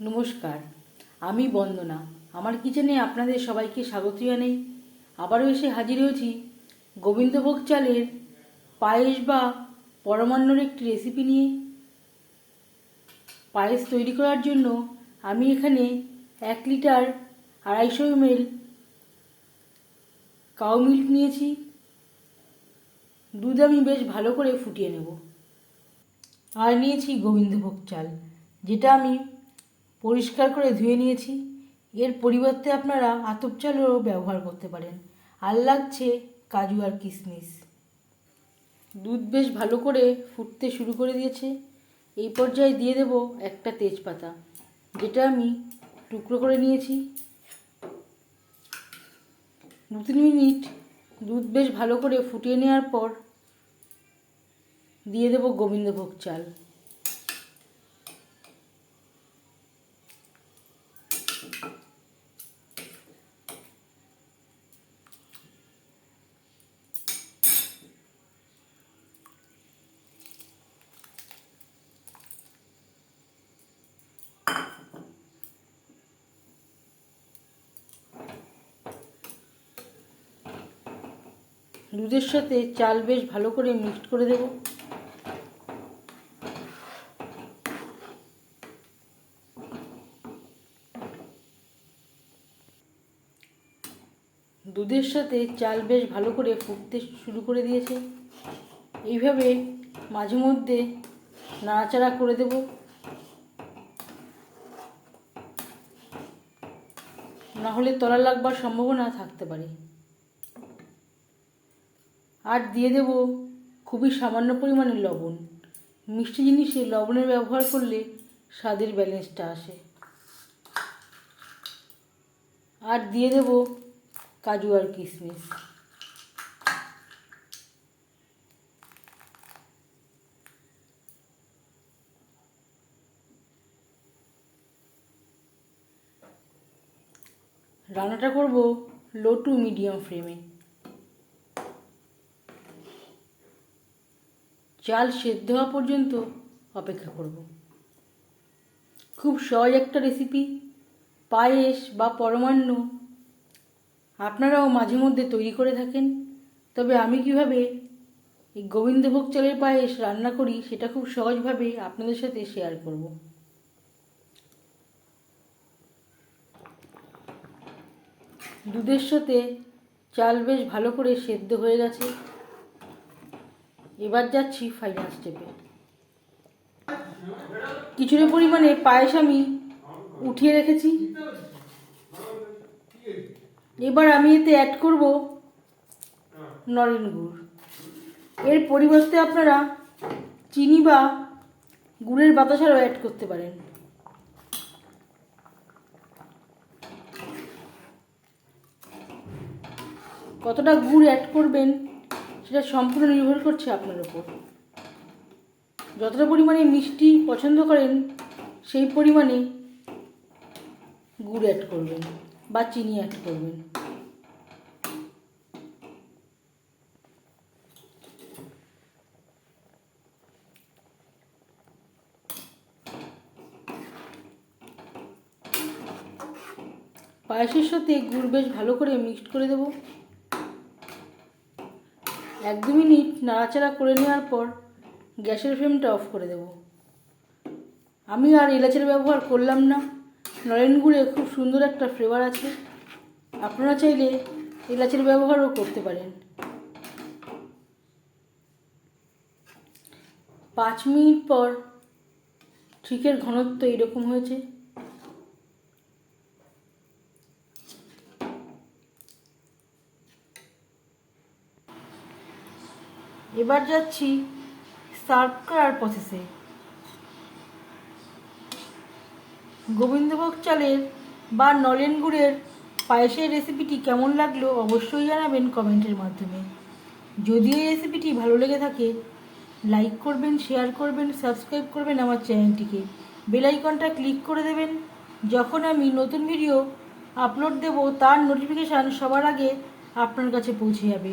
নমস্কার, আমি বন্দনা। আমার কিচেনে আপনাদের সবাইকে স্বাগত জানাই। আবারও এসে হাজির হয়েছি গোবিন্দভোগ চালের পায়েস বা পরমান্নর একটি রেসিপি নিয়ে। পায়েস তৈরি করার জন্য আমি এখানে এক লিটার আড়াইশো এমএল কাউ মিল্ক নিয়েছি। দুধ আমি বেশ ভালো করে ফুটিয়ে নেব। আর নিয়েছি গোবিন্দভোগ চাল, যেটা আমি পরিষ্কার করে ধুয়ে নিয়েছি। এর পরিবর্তে আপনারা আতপ চালও ব্যবহার করতে পারেন। আর লাগছে কাজু আর কিশমিশ দুধ বেশ ভালো করে ফুটতে শুরু করে দিয়েছে। এই পর্যায়ে দিয়ে দেব একটা তেজপাতা, যেটা আমি টুকরো করে নিয়েছি। দু তিন মিনিট দুধ বেশ ভালো করে ফুটিয়ে নেওয়ার পর দিয়ে দেব গোবিন্দভোগ চাল। দুধের সাথে চাল বেশ ভালো করে মিক্সড করে দেব। দুধের সাথে চাল বেশ ভালো করে ফুটতে শুরু করে দিয়েছে। এইভাবে মাঝে মধ্যে নাড়াচাড়া করে দেব। না হলে তলা লাগবার সম্ভাবনা থাকতে পারে। আর দিয়ে দেব খুবই সামান্য পরিমাণে লবণ। মিষ্টি জিনিসে লবণের ব্যবহার করলে স্বাদের ব্যালেন্সটা আসে। আর দিয়ে দেব কাজু আর কিশমিশ। রান্নাটা করব লো টু মিডিয়াম ফ্লেমে চাল সেদ্ধ হওয়া পর্যন্ত অপেক্ষা করব। খুব সহজ একটা রেসিপি পায়েস বা পরমান্ন আপনারাও মাঝে মধ্যে তৈরি করে থাকেন। তবে আমি কীভাবে এই গোবিন্দভোগ চালের পায়েস রান্না করি সেটা খুব সহজভাবে আপনাদের সাথে শেয়ার করব। দুধের সাথে চাল বেশ ভালো করে সেদ্ধ হয়ে গেছে। এবার যাচ্ছি ফাইনাল স্টেপে কিছুটা পরিমাণে পায়েস আমি উঠিয়ে রেখেছি। এবার আমি এতে অ্যাড করব নরেন গুড়। এর পরিবর্তে আপনারা চিনি বা গুড়ের বাতাসারও অ্যাড করতে পারেন। কতটা গুড় অ্যাড করবেন সেটা সম্পূর্ণ নির্ভর করছে আপনার উপর। যতটা পরিমাণে মিষ্টি পছন্দ করেন, সেই পরিমাণে গুড় অ্যাড করবেন বা চিনি অ্যাড করবেন। পায়েসের সাথে গুড় বেশ ভালো করে মিক্সড করে দেবো। এক দু মিনিট নাড়াচাড়া করে নেওয়ার পর গ্যাসের ফ্লেমটা অফ করে দেব। আমি আর এলাচের ব্যবহার করলাম না। গুড়ে খুব সুন্দর একটা ফ্লেভার আছে। আপনারা চাইলে এলাচের ব্যবহারও করতে পারেন। পাঁচ মিনিট পর ঠিকের ঘনত্ব এরকম হয়েছে। এবার যাচ্ছি সার্ভ করার প্রসেসে গোবিন্দভোগ চালের বা নলেন গুড়ের পায়েসের রেসিপিটি কেমন লাগল অবশ্যই জানাবেন কমেন্টের মাধ্যমে। যদি এই রেসিপিটি ভালো লেগে থাকে লাইক করবেন শেয়ার করবেন সাবস্ক্রাইব করবেন আমার চ্যানেলটিকে বেলাইকনটা ক্লিক করে দেবেন। যখন আমি নতুন ভিডিও আপলোড দেব, তার নোটিফিকেশান সবার আগে আপনার কাছে পৌঁছে যাবে।